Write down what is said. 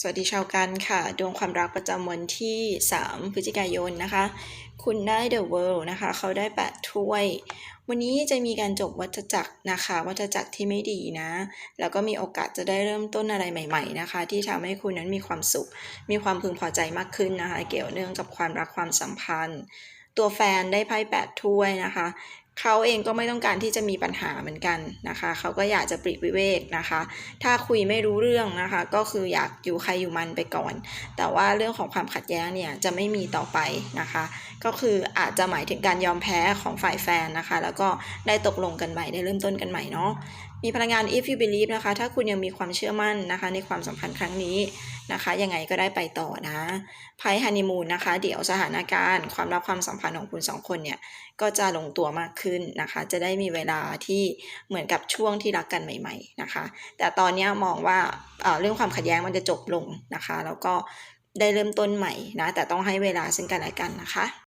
สวัสดีชาวกันค่ะ ดวงความรักประจำวันที่ 3 พฤศจิกายนนะคะ คุณได้ The World นะคะ เขาได้ 8 ถ้วย วันนี้จะมีการจบวัฏจักรนะคะ วัฏจักรที่ไม่ดีนะ แล้วก็มีโอกาสจะได้เริ่มต้นอะไรใหม่ ๆ นะคะ ที่ทำให้คุณนั้นมีความสุข มีความพึงพอใจมากขึ้นนะคะ เกี่ยวเนื่องกับความรักความสัมพันธ์ ตัวแฟนได้ไพ่8ถ้วยนะคะ เขาเองก็ไม่ต้องการที่จะมีปัญหาเหมือนกันนะคะ เขาก็อยากจะปริกวิเวกนะคะ ถ้าคุยไม่รู้เรื่องนะคะ ก็คืออยากอยู่ใครอยู่มันไปก่อน แต่ว่าเรื่องของความขัดแย้งเนี่ยจะไม่มีต่อไปนะคะ ก็คืออาจจะหมายถึงการยอมแพ้ของฝ่ายแฟนนะคะ แล้วก็ได้ตกลงกันใหม่ได้เริ่มต้นกันใหม่เนาะ มีพลังงาน if you believe นะคะ ถ้าคุณยังมีความเชื่อมั่นนะคะ ในความสัมพันธ์ครั้งนี้นะคะ ยังไงก็ได้ไปต่อนะไพ่ฮันนีมูนนะคะ เดี๋ยวสถานการณ์ ความรักความสัมพันธ์ของคุณสองคนเนี่ย ก็จะลงตัวมากขึ้นนะคะ จะได้มีเวลาที่เหมือนกับช่วงที่รักกันใหม่ ๆนะคะ แต่ตอนนี้มองว่าเอ่อเรื่องความขัดแย้งมันจะจบลงนะคะ แล้วก็ได้เริ่มต้นใหม่นะ แต่ต้องให้เวลาซึ่งกันและกันนะคะ